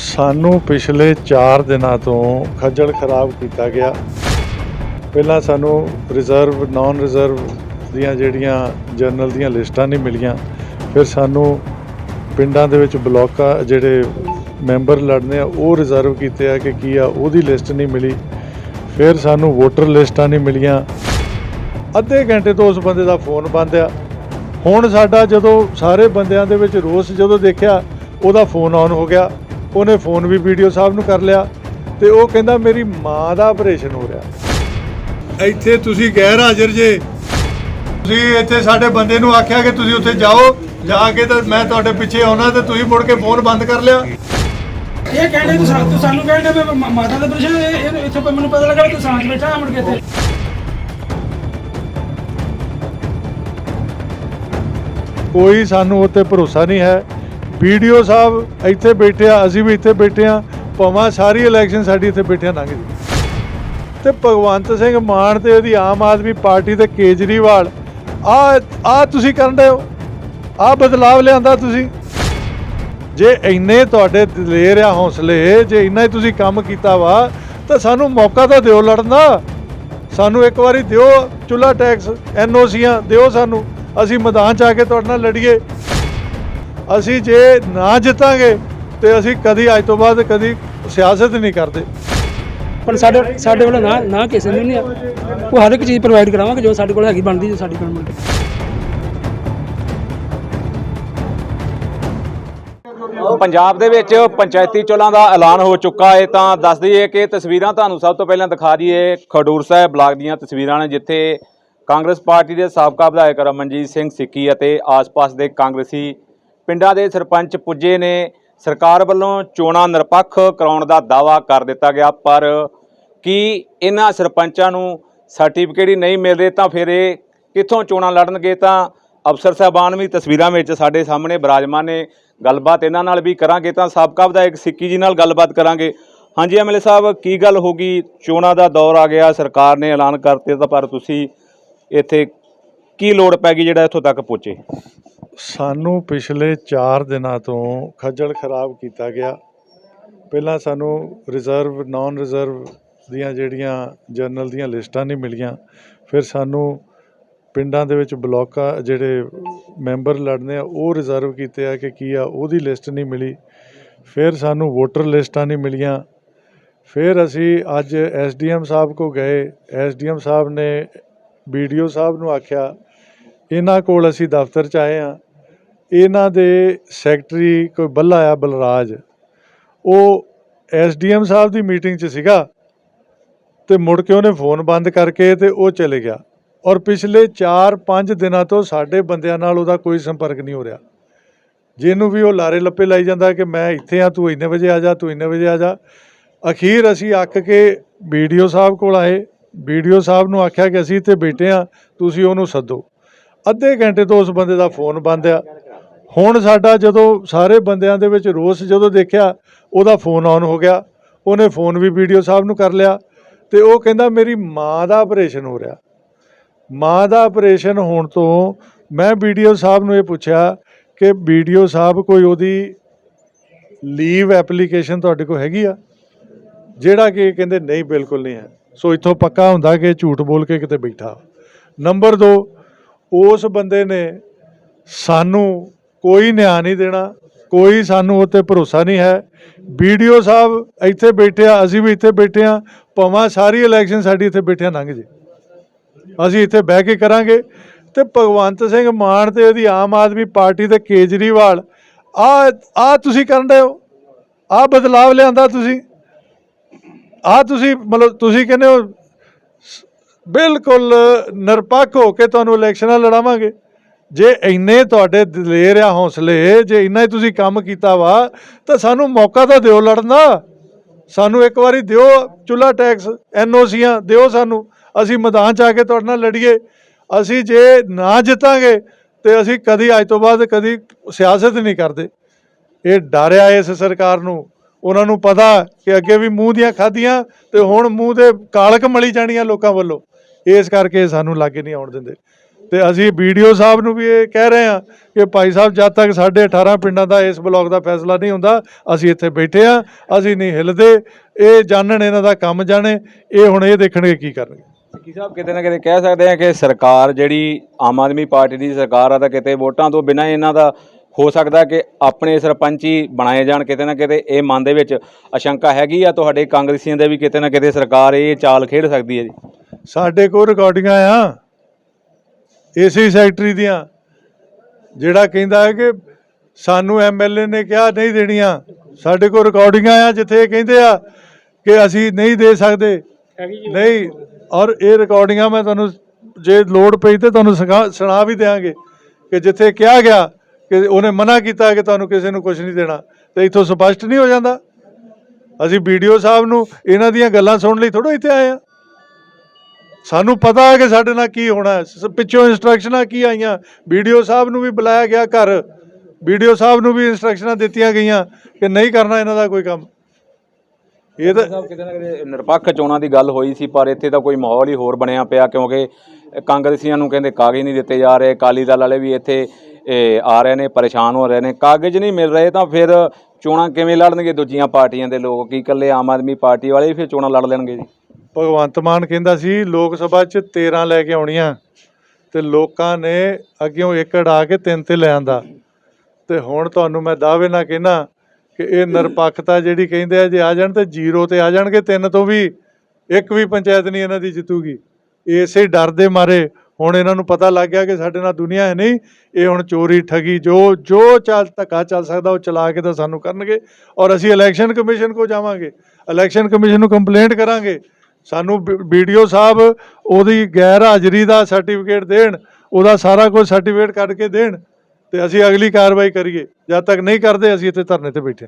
ਸਾਨੂੰ ਪਿਛਲੇ 4 ਦਿਨਾਂ ਤੋਂ ਖੱਜਲ ਖਰਾਬ ਕੀਤਾ ਗਿਆ। ਪਹਿਲਾਂ ਸਾਨੂੰ ਰਿਜ਼ਰਵ ਨਾਨ ਰਿਜ਼ਰਵ ਦੀਆਂ ਜਿਹੜੀਆਂ ਜਨਰਲ ਦੀਆਂ ਲਿਸਟਾਂ ਨਹੀਂ ਮਿਲੀਆਂ। ਫਿਰ ਸਾਨੂੰ ਪਿੰਡਾਂ ਦੇ ਵਿੱਚ ਬਲੋਕਾਂ ਜਿਹੜੇ ਮੈਂਬਰ ਲੜਨੇ ਆ, ਉਹ ਰਿਜ਼ਰਵ ਕੀਤੇ ਆ ਕਿ ਕੀ ਆ, ਉਹਦੀ ਲਿਸਟ ਨਹੀਂ ਮਿਲੀ। ਫਿਰ ਸਾਨੂੰ ਵੋਟਰ ਲਿਸਟਾਂ ਨਹੀਂ ਮਿਲੀਆਂ। ਅੱਧੇ ਘੰਟੇ ਤੋਂ ਉਸ ਬੰਦੇ ਦਾ ਫੋਨ ਬੰਦ ਆ। ਹੁਣ ਸਾਡਾ ਜਦੋਂ ਸਾਰੇ ਬੰਦਿਆਂ ਦੇ ਵਿੱਚ ਰੋਸ ਜਦੋਂ ਦੇਖਿਆ, ਉਹਦਾ ਫੋਨ ਆਨ ਹੋ ਗਿਆ। ਉਹਨੇ ਫੋਨ ਵੀ ਵੀਡੀਓ ਸਾਹਿਬ ਨੂੰ ਕਰ ਲਿਆ ਤੇ ਉਹ ਕਹਿੰਦਾ ਮੇਰੀ ਮਾਂ ਦਾ ਆਪਰੇਸ਼ਨ ਹੋ ਰਿਹਾ। ਇੱਥੇ ਤੁਸੀਂ ਗੈਰ ਹਾਜ਼ਰ ਜੇ। ਤੁਸੀਂ ਇੱਥੇ ਸਾਡੇ ਬੰਦੇ ਨੂੰ ਆਖਿਆ ਕਿ ਤੁਸੀਂ ਉੱਥੇ ਜਾਓ ਜਾ ਕੇ ਤਾਂ ਮੈਂ ਤੁਹਾਡੇ ਪਿੱਛੇ ਆਉਣਾ ਤੇ ਤੁਸੀਂ ਮੁੜ ਕੇ ਫੋਨ ਬੰਦ ਕਰ ਲਿਆ। ਇਹ ਕਹਿੰਦੇ ਤੂੰ ਸਾਨੂੰ ਕਹਿੰਦੇ ਵੀ ਮ- ਮਾਤਾ ਦਾ ਪ੍ਰਸ਼ਨ ਇਹ ਇੱਥੇ ਕੋਈ ਮੈਨੂੰ ਪਤਾ ਲੱਗਾ ਤੂੰ ਸਾਂਝ ਬੈਠਾ ਆ ਮੁੜ ਕੇ ਇੱਥੇ। ਕੋਈ ਸਾਨੂੰ ਉੱਤੇ ਭਰੋਸਾ ਨਹੀਂ ਹੈ। ਵੀਡੀਓ ਸਾਹਿਬ ਇੱਥੇ ਬੈਠੇ ਆ, ਅਸੀਂ ਵੀ ਇੱਥੇ ਬੈਠੇ ਆ, ਭਾਵੇਂ ਸਾਰੀ ਇਲੈਕਸ਼ਨ ਸਾਡੀ ਇੱਥੇ ਬੈਠਿਆਂ ਲੰਘ ਜੀ ਤੇ ਭਗਵੰਤ ਸਿੰਘ ਮਾਨ ਤੇ ਉਹਦੀ ਆਮ ਆਦਮੀ ਪਾਰਟੀ ਤੇ ਕੇਜਰੀਵਾਲ, ਆ ਆ ਤੁਸੀਂ ਕਰਨ ਦੇ ਹੋ? ਆ ਬਦਲਾਵ ਲਿਆਂਦਾ ਤੁਸੀਂ? ਜੇ ਇੰਨੇ ਤੁਹਾਡੇ ਦਲੇਰ ਆ ਹੌਸਲੇ, ਜੇ ਇੰਨਾ ਹੀ ਤੁਸੀਂ ਕੰਮ ਕੀਤਾ ਵਾ, ਤਾਂ ਸਾਨੂੰ ਮੌਕਾ ਤਾਂ ਦਿਓ ਲੜਨ ਦਾ। ਸਾਨੂੰ ਇੱਕ ਵਾਰੀ ਦਿਓ ਚੁੱਲਾ ਟੈਕਸ ਐਨਓਸੀਆਂ ਦਿਓ ਸਾਨੂੰ। ਅਸੀਂ ਮੈਦਾਨ 'ਚ ਆ ਕੇ ਤੁਹਾਡੇ ਨਾਲ ਲੜੀਏ। ਅਸੀਂ ਜੇ ਨਾ ਜਿੱਤਾਂਗੇ ਤੇ ਅਸੀਂ ਕਦੀ ਅੱਜ ਤੋਂ ਬਾਅਦ ਕਦੀ ਸਿਆਸਤ ਨਹੀਂ ਕਰਦੇ। ਪਰ ਸਾਡੇ ਸਾਡੇ ਵੱਲੋਂ ਨਾ ਨਾ ਕਿਸੇ ਨੂੰ ਨਹੀਂ ਆ। ਉਹ ਹਰ ਇੱਕ ਚੀਜ਼ ਪ੍ਰੋਵਾਈਡ ਕਰਾਵਾਂਗੇ ਜੋ ਸਾਡੇ ਕੋਲ ਹੈਗੀ ਬਣਦੀ ਜੋ ਸਾਡੀ ਕੋਲ ਮਿਲਦੀ ਪੰਜਾਬ ਦੇ ਵਿੱਚ ਪੰਚਾਇਤੀ ਚੋਣਾਂ ਦਾ ਐਲਾਨ ਹੋ ਚੁੱਕਾ ਹੈ ਤਾਂ ਦੱਸ ਦਈਏ ਕਿ ਤਸਵੀਰਾਂ ਤੁਹਾਨੂੰ ਸਭ ਤੋਂ ਪਹਿਲਾਂ ਦਿਖਾ ਦਈਏ। ਖਡੂਰ ਸਾਹਿਬ ਬਲਾਕ ਦੀਆਂ ਤਸਵੀਰਾਂ ਨੇ ਜਿੱਥੇ ਕਾਂਗਰਸ ਪਾਰਟੀ ਦੇ ਸਾਬਕਾ ਵਿਧਾਇਕ ਰਮਨਜੀਤ ਸਿੰਘ ਸਿੱਕੀ ਅਤੇ ਆਸ-ਪਾਸ ਦੇ ਕਾਂਗਰਸੀ ਪਿੰਡਾਂ ਦੇ ਸਰਪੰਚ ਪੁੱਜੇ ਨੇ। ਸਰਕਾਰ ਵੱਲੋਂ ਚੋਣਾਂ ਨਿਰਪੱਖ ਕਰਾਉਣ ਦਾ ਦਾਵਾ ਕਰ ਦਿੱਤਾ ਗਿਆ, ਪਰ ਕੀ ਇਹਨਾਂ ਸਰਪੰਚਾਂ ਨੂੰ ਸਰਟੀਫਿਕੇਟ ਹੀ ਨਹੀਂ ਮਿਲ ਰਹੇ ਤਾਂ ਫਿਰ ਇਹ ਕਿੱਥੋਂ ਚੋਣਾਂ ਲੜਨਗੇ? ਤਾਂ ਅਫਸਰ ਸਾਹਿਬਾਨ ਵੀ ਤਸਵੀਰਾਂ ਵਿੱਚ ਸਾਡੇ ਸਾਹਮਣੇ ਬਿਰਾਜਮਾਨ ਨੇ। ਗੱਲਬਾਤ ਇਹਨਾਂ ਨਾਲ ਵੀ ਕਰਾਂਗੇ ਤਾਂ ਸਾਬਕਾ ਵਿਧਾਇਕ ਸਿੱਕੀ ਜੀ ਨਾਲ ਗੱਲਬਾਤ ਕਰਾਂਗੇ। ਹਾਂਜੀ, ਐਮਐਲਏ ਸਾਹਿਬ, ਕੀ ਗੱਲ ਹੋ ਗਈ? ਚੋਣਾਂ ਦਾ ਦੌਰ ਆ ਗਿਆ, ਸਰਕਾਰ ਨੇ ਐਲਾਨ ਕਰਤੇ ਤਾਂ ਪਰ ਤੁਸੀਂ ਇੱਥੇ ਕੀ ਲੋੜ ਪੈ ਗਈ ਜਿਹੜਾ ਇੱਥੋਂ ਤੱਕ ਪਹੁੰਚੇ? ਸਾਨੂੰ ਪਿਛਲੇ 4 ਦਿਨਾਂ ਤੋਂ ਖੱਜਲ ਖਰਾਬ ਕੀਤਾ ਗਿਆ। ਪਹਿਲਾਂ ਸਾਨੂੰ ਰਿਜ਼ਰਵ ਨਾਨ ਰਿਜ਼ਰਵ ਦੀਆਂ ਜਿਹੜੀਆਂ ਜਨਰਲ ਦੀਆਂ ਲਿਸਟਾਂ ਨਹੀਂ ਮਿਲੀਆਂ। ਫਿਰ ਸਾਨੂੰ ਪਿੰਡਾਂ ਦੇ ਵਿੱਚ ਬਲੋਕਾਂ ਜਿਹੜੇ ਮੈਂਬਰ ਲੜਨੇ ਆ, ਉਹ ਰਿਜ਼ਰਵ ਕੀਤੇ ਆ ਕਿ ਕੀ ਆ, ਉਹਦੀ ਲਿਸਟ ਨਹੀਂ ਮਿਲੀ। ਫਿਰ ਸਾਨੂੰ ਵੋਟਰ ਲਿਸਟਾਂ ਨਹੀਂ ਮਿਲੀਆਂ। ਫਿਰ ਅਸੀਂ ਅੱਜ ਐਸਡੀਐਮ ਸਾਹਿਬ ਕੋ ਗਏ। ਐਸਡੀਐਮ ਸਾਹਿਬ ਨੇ ਵੀਡੀਓ ਸਾਹਿਬ ਨੂੰ ਆਖਿਆ, ਇਹਨਾਂ ਕੋਲ ਅਸੀਂ ਦਫ਼ਤਰ 'ਚ ਆਏ ਆ ਇਹਨਾਂ ਦੇ ਸੈਕਟਰੀ ਕੋਈ ਬੱਲਾ ਆ, ਬਲਰਾਜ। ਉਹ ਐਸਡੀਐਮ ਸਾਹਿਬ ਦੀ ਮੀਟਿੰਗ 'ਚ ਸੀਗਾ ਤੇ ਮੁੜ ਕੇ ਉਹਨੇ ਫੋਨ ਬੰਦ ਕਰਕੇ ਤੇ ਉਹ ਚਲੇ ਗਿਆ। ਔਰ ਪਿਛਲੇ 4-5 ਦਿਨਾਂ ਤੋਂ ਸਾਡੇ ਬੰਦਿਆਂ ਨਾਲ ਉਹਦਾ ਕੋਈ ਸੰਪਰਕ ਨਹੀਂ ਹੋ ਰਿਹਾ। ਜਿਹਨੂੰ ਵੀ ਉਹ ਲਾਰੇ ਲੱਪੇ ਲਾਈ ਜਾਂਦਾ ਕਿ ਮੈਂ ਇੱਥੇ ਆ, ਤੂੰ ਇੰਨੇ ਵਜੇ ਆ ਜਾ, ਤੂੰ ਇੰਨੇ ਵਜੇ ਆ ਜਾ। ਅਖੀਰ ਅਸੀਂ ਅੱਕ ਕੇ ਵੀਡੀਓ ਸਾਹਿਬ ਕੋਲ ਆਏ। ਵੀਡੀਓ ਸਾਹਿਬ ਨੂੰ ਆਖਿਆ ਕਿ ਅਸੀਂ ਇੱਥੇ ਬੈਠੇ ਆ, ਤੁਸੀਂ ਉਹਨੂੰ ਸੱਦੋ। ਅੱਧੇ ਘੰਟੇ ਤੋਂ ਉਸ ਬੰਦੇ ਦਾ ਫੋਨ ਬੰਦ ਆ। ਹੁਣ ਸਾਡਾ ਜਦੋਂ ਸਾਰੇ ਬੰਦਿਆਂ ਦੇ ਵਿੱਚ ਰੋਸ ਜਦੋਂ ਦੇਖਿਆ, ਉਹਦਾ ਫੋਨ ਆਨ ਹੋ ਗਿਆ। ਉਹਨੇ ਫੋਨ ਵੀ ਵੀਡੀਓ ਸਾਹਿਬ ਨੂੰ ਕਰ ਲਿਆ ਤੇ ਉਹ ਕਹਿੰਦਾ, ਮੇਰੀ ਮਾਂ ਦਾ ਆਪਰੇਸ਼ਨ ਹੋ ਰਿਹਾ। ਮਾਂ ਦਾ ਆਪਰੇਸ਼ਨ ਹੋਣ ਤੋਂ ਮੈਂ ਵੀਡੀਓ ਸਾਹਿਬ ਨੂੰ ਇਹ ਪੁੱਛਿਆ ਕਿ ਵੀਡੀਓ ਸਾਹਿਬ ਕੋਈ ਉਹਦੀ ਲੀਵ ਐਪਲੀਕੇਸ਼ਨ ਤੁਹਾਡੇ ਕੋਲ ਹੈਗੀ ਆ? ਜਿਹੜਾ ਕਿ ਕਹਿੰਦੇ, ਨਹੀਂ, ਬਿਲਕੁਲ ਨਹੀਂ ਹੈ। ਸੋ ਇੱਥੋਂ ਪੱਕਾ ਹੁੰਦਾ ਕਿ ਝੂਠ ਬੋਲ ਕੇ ਕਿਤੇ ਬੈਠਾ। ਨੰਬਰ 2 ਉਸ ਬੰਦੇ ਨੇ ਸਾਨੂੰ ਕੋਈ ਨਿਆਂ ਨਹੀਂ ਦੇਣਾ, ਕੋਈ ਸਾਨੂੰ ਉੱਤੇ ਭਰੋਸਾ ਨਹੀਂ ਹੈ। ਵੀਡੀਓ ਸਾਹਿਬ ਇੱਥੇ ਬੈਠੇ ਆ, ਅਸੀਂ ਵੀ ਇੱਥੇ ਬੈਠੇ ਆ, ਭਾਵੇਂ ਸਾਰੀ ਇਲੈਕਸ਼ਨ ਸਾਡੀ ਇੱਥੇ ਬੈਠਿਆਂ ਲੰਘ ਜੇ। ਅਸੀਂ ਇੱਥੇ ਬਹਿ ਕੇ ਕਰਾਂਗੇ। ਤੇ ਭਗਵੰਤ ਸਿੰਘ ਮਾਨ ਤੇ ਉਹਦੀ ਆਮ ਆਦਮੀ ਪਾਰਟੀ ਤੇ ਕੇਜਰੀਵਾਲ ਆ ਆ ਤੁਸੀਂ ਕਰਨ ਦੇ ਹੋ? ਆ ਬਦਲਾਵ ਲਿਆਂਦਾ ਤੁਸੀਂ? ਆ ਤੁਸੀਂ, ਮਤਲਬ ਤੁਸੀਂ ਕਹਿੰਦੇ ਹੋ, ਬਿਲਕੁਲ ਨਿਰਪੱਖ ਹੋ ਕੇ ਤੁਹਾਨੂੰ ਇਲੈਕਸ਼ਨਾਂ ਲੜਾਵਾਂਗੇ। ਜੇ ਇੰਨੇ ਤੁਹਾਡੇ ਦਲੇਰ ਆ ਹੌਸਲੇ, ਜੇ ਇੰਨਾ ਹੀ ਤੁਸੀਂ ਕੰਮ ਕੀਤਾ ਵਾ, ਤਾਂ ਸਾਨੂੰ ਮੌਕਾ ਤਾਂ ਦਿਓ ਲੜਨਾ ਸਾਨੂੰ ਇੱਕ ਵਾਰੀ ਦਿਓ ਚੁੱਲਾ ਟੈਕਸ ਐਨਓਸੀਆਂ ਦਿਓ ਸਾਨੂੰ। ਅਸੀਂ ਮੈਦਾਨ 'ਚ ਆ ਕੇ ਤੁਹਾਡੇ ਨਾਲ ਲੜੀਏ। ਅਸੀਂ ਜੇ ਨਾ ਜਿੱਤਾਂਗੇ, ਤੇ ਅਸੀਂ ਕਦੀ ਅੱਜ ਤੋਂ ਬਾਅਦ ਕਦੀ ਸਿਆਸਤ ਨਹੀਂ ਕਰਦੇ। ਇਹ ਡਰਿਆ ਇਸ ਸਰਕਾਰ ਨੂੰ। ਉਹਨਾਂ ਨੂੰ ਪਤਾ ਕਿ ਅੱਗੇ ਵੀ ਮੂੰਹ ਦੀਆਂ ਖਾਧੀਆਂ ਤੇ ਹੁਣ ਮੂੰਹ ਦੇ ਕਾਲਕ ਮਲੀ ਜਾਣੀਆਂ ਲੋਕਾਂ ਵੱਲੋਂ। ਇਸ ਕਰਕੇ ਸਾਨੂੰ ਲਾਗੇ ਨਹੀਂ ਆਉਣ ਦਿੰਦੇ। ਤੇ ਅਸੀਂ ਵੀਡੀਓ ਸਾਹਿਬ ਨੂੰ ਵੀ ਇਹ ਕਹਿ ਰਹੇ ਹਾਂ ਕਿ ਭਾਈ ਸਾਹਿਬ ਜਦ ਤੱਕ ਸਾਡੇ 18 ਪਿੰਡਾਂ ਦਾ ਇਸ ਬਲਾਕ ਦਾ ਫੈਸਲਾ ਨਹੀਂ ਹੁੰਦਾ ਅਸੀਂ ਇੱਥੇ ਬੈਠੇ ਆ ਅਸੀਂ ਨਹੀਂ ਹਿੱਲਦੇ ਇਹ ਜਾਣਨ ਇਹਨਾਂ ਦਾ ਕੰਮ ਜਾਣੇ ਇਹ ਹੁਣ ਇਹ ਦੇਖਣਗੇ ਕੀ ਕਰਨਗੇ। ਸਿੱਕੀ ਸਾਹਿਬ ਕਿਤੇ ਨਾ ਕਿਤੇ ਕਹਿ ਸਕਦੇ ਆ ਕਿ ਸਰਕਾਰ ਜਿਹੜੀ ਆਮ ਆਦਮੀ ਪਾਰਟੀ ਦੀ ਸਰਕਾਰ ਆ ਤਾਂ ਕਿਤੇ ਵੋਟਾਂ ਤੋਂ ਬਿਨਾਂ ਇਹਨਾਂ ਦਾ ਹੋ ਸਕਦਾ ਕਿ ਆਪਣੇ ਸਰਪੰਚ ਹੀ ਬਣਾਏ ਜਾਣ ਕਿਤੇ ਨਾ ਕਿਤੇ ਇਹ ਮਨ ਦੇ ਵਿੱਚ ਆਸ਼ੰਕਾ ਹੈਗੀ ਆ ਤੁਹਾਡੇ ਕਾਂਗਰਸੀਆਂ ਦੇ ਵੀ ਕਿਤੇ ਨਾ ਕਿਤੇ ਸਰਕਾਰ ਇਹ ਚਾਲ ਖੇਡ ਸਕਦੀ ਹੈ ਜੀ। ਸਾਡੇ ਕੋਲ ਰਿਕਾਰਡਿੰਗਾਂ ਆ। ਏਸੀ ਸੈਕਟਰੀ ਦੀਆਂ ਜਿਹੜਾ ਕਹਿੰਦਾ ਹੈ ਕਿ ਸਾਨੂੰ ਐਮਐਲਏ ਨੇ ਕਿਹਾ ਨਹੀਂ ਦੇਣੀਆਂ ਸਾਡੇ ਕੋਲ ਰਿਕਾਰਡਿੰਗਾਂ ਆ ਜਿੱਥੇ ਇਹ ਕਹਿੰਦੇ ਆ ਕਿ ਅਸੀਂ ਨਹੀਂ ਦੇ ਸਕਦੇ। ਨਹੀਂ ਔਰ ਇਹ ਰਿਕਾਰਡਿੰਗਾਂ ਮੈਂ ਤੁਹਾਨੂੰ ਜੇ ਲੋਡ ਪਈ ਤੇ ਤੁਹਾਨੂੰ ਸੁਣਾ ਵੀ ਦਿਆਂਗੇ ਕਿ ਜਿੱਥੇ ਕਿਹਾ ਗਿਆ ਕਿ ਉਹਨੇ ਮਨਾ ਕੀਤਾ ਕਿ ਤੁਹਾਨੂੰ ਕਿਸੇ ਨੂੰ ਕੁਝ ਨਹੀਂ ਦੇਣਾ ਤੇ ਇੱਥੋਂ ਸਪਸ਼ਟ ਨਹੀਂ ਹੋ ਜਾਂਦਾ। ਅਸੀਂ ਵੀਡੀਓ ਸਾਹਿਬ ਨੂੰ ਇਹਨਾਂ ਦੀਆਂ ਗੱਲਾਂ ਸੁਣਨ ਲਈ ਥੋੜਾ ਇੱਥੇ ਆਏ ਆ। ਸਾਨੂੰ ਪਤਾ ਹੈ ਕਿ ਸਾਡੇ ਨਾਲ ਕੀ ਹੋਣਾ ਹੈ। ਪਿੱਛੋਂ ਇਨਸਟਰਕਸ਼ਨਾਂ ਕੀ ਆਈਆਂ? ਵੀਡੀਓ ਸਾਹਿਬ ਨੂੰ ਵੀ ਬੁਲਾਇਆ ਗਿਆ ਘਰ। ਵੀਡੀਓ ਸਾਹਿਬ ਨੂੰ ਵੀ ਇਨਸਟਰਕਸ਼ਨਾਂ ਦਿੱਤੀਆਂ ਗਈਆਂ ਕਿ ਨਹੀਂ ਕਰਨਾ ਇਹਨਾਂ ਦਾ ਕੋਈ ਕੰਮ। ਇਹ ਤਾਂ ਸਾਹਿਬ ਕਿਤੇ ਨਾ ਕਿਤੇ ਨਿਰਪੱਖ ਚੋਣਾਂ ਦੀ ਗੱਲ ਹੋਈ ਸੀ, ਪਰ ਇੱਥੇ ਤਾਂ ਕੋਈ ਮਾਹੌਲ ਹੀ ਹੋਰ ਬਣਿਆ ਪਿਆ, ਕਿਉਂਕਿ ਕਾਂਗਰਸੀਆਂ ਨੂੰ ਕਹਿੰਦੇ ਕਾਗਜ਼ ਨਹੀਂ ਦਿੱਤੇ ਜਾ ਰਹੇ। ਅਕਾਲੀ ਦਲ ਵਾਲੇ ਵੀ ਇੱਥੇ ਆ ਰਹੇ ਨੇ, ਪਰੇਸ਼ਾਨ ਹੋ ਰਹੇ ਨੇ। ਕਾਗਜ਼ ਨਹੀਂ ਮਿਲ ਰਹੇ ਤਾਂ ਫਿਰ ਚੋਣਾਂ ਕਿਵੇਂ ਲੜਨਗੇ ਦੂਜੀਆਂ ਪਾਰਟੀਆਂ ਦੇ ਲੋਕ? ਕੀ ਇਕੱਲੇ ਆਮ ਆਦਮੀ ਪਾਰਟੀ ਵਾਲੇ ਹੀ ਫਿਰ ਚੋਣਾਂ ਲੜ ਲੈਣਗੇ ਜੀ? ਭਗਵੰਤ ਮਾਨ ਕਹਿੰਦਾ ਸੀ, ਲੋਕ ਸਭਾ 'ਚ 13 ਲੈ ਕੇ ਆਉਣੀਆਂ। ਤੇ ਲੋਕਾਂ ਨੇ ਅੱਗਿਓਂ ਇੱਕ ਆ ਕੇ ਤਿੰਨ ਤੇ ਲੈ ਆਂਦਾ। ਤੇ ਹੁਣ ਤੁਹਾਨੂੰ ਮੈਂ ਦਾਅਵੇ ਨਾਲ ਕਹਿਣਾ ਕਿ ਇਹ ਨਿਰਪੱਖਤਾ ਜਿਹੜੀ ਕਹਿੰਦੇ ਆ, ਜੇ ਆ ਜਾਣ ਤੇ ਜ਼ੀਰੋ ਤੇ ਆ ਜਾਣਗੇ, ਤਿੰਨ ਤੋਂ ਵੀ ਇੱਕ ਵੀ ਪੰਚਾਇਤ ਨਹੀਂ ਇਹਨਾਂ ਦੀ ਜਿੱਤੂਗੀ। ਇਸੇ ਡਰ ਦੇ ਮਾਰੇ ਹੁਣ ਇਹਨਾਂ ਨੂੰ ਪਤਾ ਲੱਗ ਗਿਆ ਕਿ ਸਾਡੇ ਨਾਲ ਦੁਨੀਆ ਹੈ ਨਹੀਂ। ਇਹ ਹੁਣ ਚੋਰੀ, ਠਗੀ, ਜੋ ਜੋ ਚੱਲ, ਧੱਕਾ ਚੱਲ ਸਕਦਾ, ਉਹ ਚਲਾ ਕੇ ਤਾਂ ਸਾਨੂੰ ਕਰਨਗੇ। ਔਰ ਅਸੀਂ ਇਲੈਕਸ਼ਨ ਕਮਿਸ਼ਨ ਕੋ ਜਾਵਾਂਗੇ। ਇਲੈਕਸ਼ਨ ਕਮਿਸ਼ਨ ਨੂੰ ਕੰਪਲੇਂਟ ਕਰਾਂਗੇ। ਸਾਨੂੰ ਵੀਡੀਓ ਸਾਹਿਬ ਉਹਦੀ ਗੈਰ ਹਾਜ਼ਰੀ ਦਾ ਸਰਟੀਫਿਕੇਟ ਦੇਣ, ਉਹਦਾ ਸਾਰਾ ਕੁਝ ਸਰਟੀਫਿਕੇਟ ਕੱਢ ਕੇ ਦੇਣ ਤੇ ਅਸੀਂ ਅਗਲੀ ਕਾਰਵਾਈ ਕਰੀਏ। ਜਦ ਤੱਕ ਨਹੀਂ ਕਰਦੇ, ਅਸੀਂ ਇੱਥੇ ਧਰਨੇ ਤੇ ਬੈਠੇ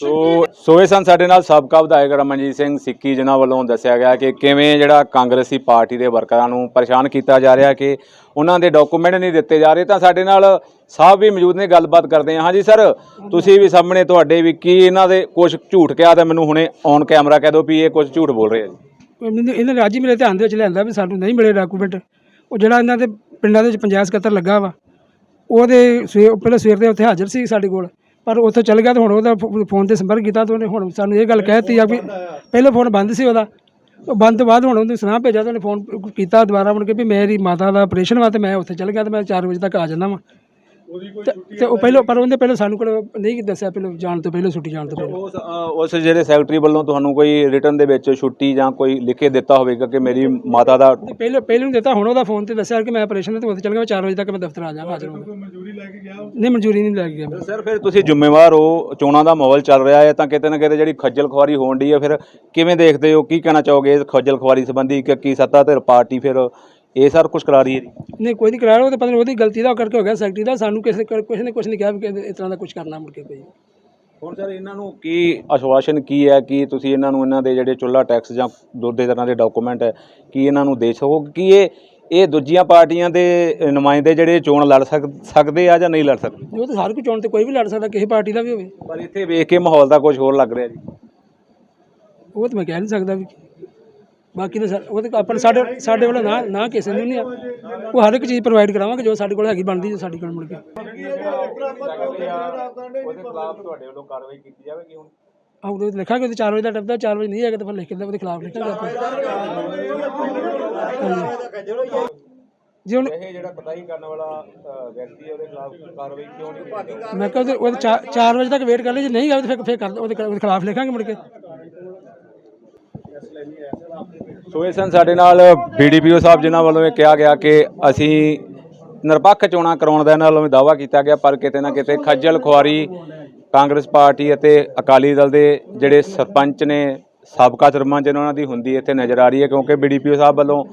ਸੋ ਸੋਏ ਸਨ ਸਾਡੇ ਨਾਲ ਸਾਬਕਾ ਵਿਧਾਇਕ ਰਮਨਜੀਤ ਸਿੰਘ ਸਿੱਕੀ, ਜਿਨ੍ਹਾਂ ਵੱਲੋਂ ਦੱਸਿਆ ਗਿਆ ਕਿ ਕਿਵੇਂ ਜਿਹੜਾ ਕਾਂਗਰਸੀ ਪਾਰਟੀ ਦੇ ਵਰਕਰਾਂ ਨੂੰ ਪਰੇਸ਼ਾਨ ਕੀਤਾ ਜਾ ਰਿਹਾ ਕਿ ਉਹਨਾਂ ਦੇ ਡਾਕੂਮੈਂਟ ਨਹੀਂ ਦਿੱਤੇ ਜਾ ਰਹੇ, ਤਾਂ ਸਾਡੇ ਨਾਲ ਸਾਹਿਬ ਵੀ ਮੌਜੂਦ ਨੇ, ਗੱਲਬਾਤ ਕਰਦੇ ਹਾਂ। ਹਾਂਜੀ ਸਰ, ਤੁਸੀਂ ਵੀ ਸਾਹਮਣੇ ਤੁਹਾਡੇ ਵੀ ਕੀ ਇਹਨਾਂ ਦੇ ਕੁਝ ਝੂਠ ਕਿਹਾ ਤਾਂ ਮੈਨੂੰ ਹੁਣੇ ਔਨ ਕੈਮਰਾ ਕਹਿ ਦਿਓ ਵੀ ਇਹ ਕੁਝ ਝੂਠ ਬੋਲ ਰਹੇ ਆ ਜੀ। ਮੈਨੂੰ ਇਹਨਾਂ ਨੇ ਅੱਜ ਹੀ ਮੇਰੇ ਧਿਆਨ ਦੇ ਵਿੱਚ ਲਿਆਂਦਾ ਵੀ ਸਾਨੂੰ ਨਹੀਂ ਮਿਲੇ ਡਾਕੂਮੈਂਟ। ਉਹ ਜਿਹੜਾ ਇਹਨਾਂ ਦੇ ਪਿੰਡਾਂ ਦੇ ਵਿੱਚ ਪੰਚਾਇਤ ਸਕੱਤਰ ਲੱਗਾ ਵਾ, ਉਹਦੇ ਸਵੇਰ ਪਹਿਲਾਂ ਸਵੇਰ ਦੇ ਉੱਥੇ ਹਾਜ਼ਰ ਸੀ ਸਾਡੇ ਕੋਲ। ਪਰ ਉੱਥੇ ਚੱਲ ਗਿਆ ਤੇ ਹੁਣ ਉਹਦਾ ਫੋਨ ਤੇ ਸੰਪਰਕ ਕੀਤਾ ਤੇ ਉਹਨੇ ਹੁਣ ਸਾਨੂੰ ਇਹ ਗੱਲ ਕਹਿਤੀ ਆ ਵੀ ਪਹਿਲੇ ਫੋਨ ਬੰਦ ਸੀ ਉਹਦਾ। ਉਹ ਬੰਦ ਤੋਂ ਬਾਅਦ ਹੁਣ ਉਹਨੇ ਸੁਣਾ ਭੇਜਿਆ ਤੇ ਉਹਨੇ ਫੋਨ ਕੀਤਾ ਦੁਬਾਰਾ ਮੁੜ ਕੇ ਵੀ ਮੇਰੀ ਮਾਤਾ ਦਾ ਆਪਰੇਸ਼ਨ ਵਾ ਤੇ ਮੈਂ ਉੱਥੇ ਚੱਲ ਗਿਆ ਤੇ ਮੈਂ 4 ਵਜੇ ਤੱਕ ਆ ਜਾਂਦਾ ਵਾਂ। ਤੇ- ਉਹ ਪਹਿਲਾਂ ਪਰ ਉਹਨੇ ਪਹਿਲਾਂ ਸਾਨੂੰ ਕੋਲ ਨਹੀਂ ਦੱਸਿਆ ਪਹਿਲਾਂ ਜਾਣ ਤੋਂ ਪਹਿਲਾਂ ਛੁੱਟੀ ਜਾਣ ਤੋਂ ਪਹਿਲਾਂ। ਉਸ ਜਿਹੜੇ ਸੈਕਟਰੀ ਵੱਲੋਂ ਤੁਹਾਨੂੰ ਕੋਈ ਰਿਟਰਨ ਦੇ ਵਿੱਚ ਛੁੱਟੀ ਜਾਂ ਕੋਈ ਲਿਖ ਦਿੱਤਾ ਹੋਵੇਗਾ ਕਿ ਮੇਰੀ ਮਾਤਾ ਦਾ ਪਹਿਲੇ ਪਹਿਲੇ ਨੂੰ ਦਿੱਤਾ ਹੁਣ ਉਹਦਾ ਫੋਨ ਤੇ ਦੱਸਿਆ ਕਿ ਮੈਂ ਆਪਰੇਸ਼ਨ ਤੇ ਉੱਥੇ ਚੱਲ ਗਿਆ 4 ਵਜੇ ਤੱਕ ਮੈਂ ਦਫ਼ਤਰ ਆ ਜਾਵਾਂਗਾ ਹਾਜ਼ਰ ਹੋਵਾਂਗਾ ਨਹੀਂ ਮਨਜ਼ੂਰੀ ਨਹੀਂ ਲੈ ਕੇ ਗਿਆ। ਸਰ ਫਿਰ ਤੁਸੀਂ ਜ਼ਿੰਮੇਵਾਰ ਹੋ ਚੋਣਾਂ ਦਾ ਮਾਹੌਲ ਚੱਲ ਰਿਹਾ ਹੈ ਤਾਂ ਕਿਤੇ ਨਾ ਕਿਤੇ ਜਿਹੜੀ ਖੱਜਲ ਖੁਆਰੀ ਹੋਣ ਦੀ ਹੈ ਫਿਰ ਕਿਵੇਂ ਦੇਖਦੇ ਹੋ ਕੀ ਕਹਿਣਾ ਚਾਹੋਗੇ ਇਸ ਖੱਜਲ ਖੁਆਰੀ ਸੰਬੰਧੀ ਕਿ ਕੀ ਸੱਤਾਧਿਰ ਪਾਰਟੀ ਫਿਰ ਇਹ ਸਰ ਕੁਝ ਕਰਾ ਰਹੀ ਹੈ ਜੀ? ਨਹੀਂ ਕੋਈ ਨਹੀਂ ਕਰਾਇਆ ਉਹ ਤਾਂ ਪਤਾ ਨਹੀਂ ਉਹਦੀ ਗਲਤੀ ਦਾ ਕਰਕੇ ਹੋ ਗਿਆ ਸੈਕਟਰੀ ਦਾ। ਸਾਨੂੰ ਕਿਸੇ ਕੁਛ ਨੇ ਕੁਛ ਨਹੀਂ ਕਿਹਾ ਵੀ ਕਿ ਇਸ ਤਰ੍ਹਾਂ ਦਾ ਕੁਝ ਕਰਨਾ ਮੁੜ ਕੇ ਕੋਈ। ਹੁਣ ਸਰ ਇਹਨਾਂ ਨੂੰ ਕੀ ਆਸ਼ਵਾਸਨ ਕੀ ਹੈ ਕਿ ਤੁਸੀਂ ਇਹਨਾਂ ਨੂੰ ਇਹਨਾਂ ਦੇ ਜਿਹੜੇ ਚੁੱਲਾ ਟੈਕਸ ਜਾਂ ਦੋਦੇ ਤਰ੍ਹਾਂ ਦੇ ਡਾਕੂਮੈਂਟ ਹੈ ਕੀ ਇਹਨਾਂ ਨੂੰ ਦੇ ਸਕੋਗੇ ਕਿ ਇਹ ਇਹ ਦੂਜੀਆਂ ਪਾਰਟੀਆਂ ਦੇ ਨੁਮਾਇੰਦੇ ਜਿਹੜੇ ਚੋਣ ਲੜ ਸਕ- ਸਕਦੇ ਆ ਜਾਂ ਨਹੀਂ ਲੜ ਸਕਦੇ? ਉਹ ਤਾਂ ਹਰ ਕੋਈ ਚੋਣ ਤੇ ਕੋਈ ਵੀ ਲੜ ਸਕਦਾ ਕਿਸੇ ਪਾਰਟੀ ਦਾ ਵੀ ਹੋਵੇ। ਪਰ ਇੱਥੇ ਵੇਖ ਕੇ ਮਾਹੌਲ ਦਾ ਕੁਝ ਹੋਰ ਲੱਗ ਰਿਹਾ ਜੀ। ਉਹ ਤਾਂ ਮੈਂ ਕਹਿ ਨਹੀਂ ਸਕਦਾ ਵੀ ਬਾਕੀ ਤਾਂ ਉਹ ਤਾਂ ਆਪਾਂ ਸਾਡੇ ਸਾਡੇ ਵੱਲੋਂ ਨਾ ਨਾ ਕਿਸੇ ਨੂੰ ਨਹੀਂ ਆ। ਉਹ ਹਰ ਇੱਕ ਚੀਜ਼ ਪ੍ਰੋਵਾਈਡ ਕਰਾਵਾਂਗੇ ਜੋ ਸਾਡੇ ਕੋਲ ਹੈਗੀ ਬਣਦੀ ਜੋ ਸਾਡੇ ਕੋਲ ਮੁੜ ਕੇ। ਉਹਦੇ ਖਿਲਾਫ ਤੁਹਾਡੇ ਵੱਲੋਂ ਕਾਰਵਾਈ ਕੀਤੀ ਜਾਵੇਗੀ ਹੁਣ? ਵਿੱਚ ਲਿਖਾਂਗੇ ਉਹਦੇ 4 ਵਜੇ ਦਾ ਟੱਪਦਾ 4 ਵਜੇ ਨਹੀਂ ਹੈਗਾ ਤਾਂ ਫਿਰ ਲਿਖ ਕੇ ਉਹਦੇ ਖਿਲਾਫ ਲਿਖਾਂਗੇ ਆਪਾਂ। ਜੇ ਹੁਣ ਇਹ ਜਿਹੜਾ ਕਤਾਈ ਕਰਨ ਵਾਲਾ ਵਿਅਕਤੀ ਹੈ ਉਹਦੇ ਖਿਲਾਫ ਕਾਰਵਾਈ ਕਿਉਂ ਨਹੀਂ ਮੈਂ ਕਿਹਾ ਉਹਦੇ ਉਹਦੇ 4 ਵਜੇ ਤੱਕ ਵੇਟ ਕਰ ਲਈ ਜੇ ਨਹੀਂ ਆਵੇ ਤਾਂ ਫਿਰ ਫਿਰ ਕਰ ਉਹਦੇ ਉਹਦੇ ਖਿਲਾਫ ਲਿਖਾਂਗੇ ਮੁੜ ਕੇ। ਸੋ ਇਹ ਸਨ ਸਾਡੇ ਨਾਲ ਬੀਡੀਪੀਓ ਸਾਹਿਬ ਜਿਨ੍ਹਾਂ ਵੱਲੋਂ ਇਹ ਕਿਹਾ ਗਿਆ ਕਿ ਅਸੀਂ ਨਿਰਪੱਖ ਚੋਣਾਂ ਕਰਾਉਣ ਦਾ ਇਹਨਾਂ ਵੱਲੋਂ ਵੀ ਦਾਅਵਾ ਕੀਤਾ ਗਿਆ ਪਰ ਕਿਤੇ ਨਾ ਕਿਤੇ ਖੱਜਲ ਖੁਆਰੀ ਕਾਂਗਰਸ ਪਾਰਟੀ ਅਤੇ ਅਕਾਲੀ ਦਲ ਦੇ ਜਿਹੜੇ ਸਰਪੰਚ ਨੇ, ਸਾਬਕਾ ਸਰਪੰਚ ਨੇ ਉਹਨਾਂ ਦੀ ਹੁੰਦੀ ਇੱਥੇ ਨਜ਼ਰ ਆ ਰਹੀ ਹੈ, ਕਿਉਂਕਿ ਬੀਡੀਪੀਓ ਸਾਹਿਬ ਵੱਲੋਂ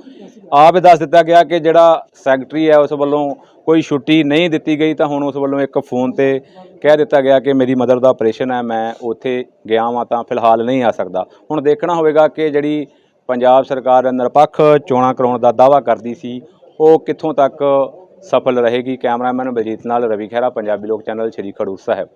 ਆਪ ਦੱਸ ਦਿੱਤਾ ਗਿਆ ਕਿ ਜਿਹੜਾ ਸੈਕਟਰੀ ਹੈ ਉਸ ਵੱਲੋਂ ਕੋਈ ਛੁੱਟੀ ਨਹੀਂ ਦਿੱਤੀ ਗਈ, ਤਾਂ ਹੁਣ ਉਸ ਵੱਲੋਂ ਇੱਕ ਫੋਨ ਤੇ ਕਹਿ ਦਿੱਤਾ ਗਿਆ ਕਿ ਮੇਰੀ ਮਦਰ ਦਾ ਆਪਰੇਸ਼ਨ ਹੈ, ਮੈਂ ਉੱਥੇ ਗਿਆ ਵਾਂ, ਤਾਂ ਫਿਲਹਾਲ ਨਹੀਂ ਆ ਸਕਦਾ। ਹੁਣ ਦੇਖਣਾ ਹੋਵੇਗਾ ਕਿ ਜਿਹੜੀ ਪੰਜਾਬ ਸਰਕਾਰ ਨਿਰਪੱਖ ਚੋਣਾਂ ਕਰਾਉਣ ਦਾ ਦਾਅਵਾ ਕਰਦੀ ਸੀ, ਉਹ ਕਿੱਥੋਂ ਤੱਕ ਸਫਲ ਰਹੇਗੀ? ਕੈਮਰਾਮੈਨ ਬਲਜੀਤ ਨਾਲ ਰਵੀ ਖਹਿਰਾ, ਪੰਜਾਬੀ ਲੋਕ ਚੈਨਲ, ਸ਼੍ਰੀ ਖਡੂਰ ਸਾਹਿਬ।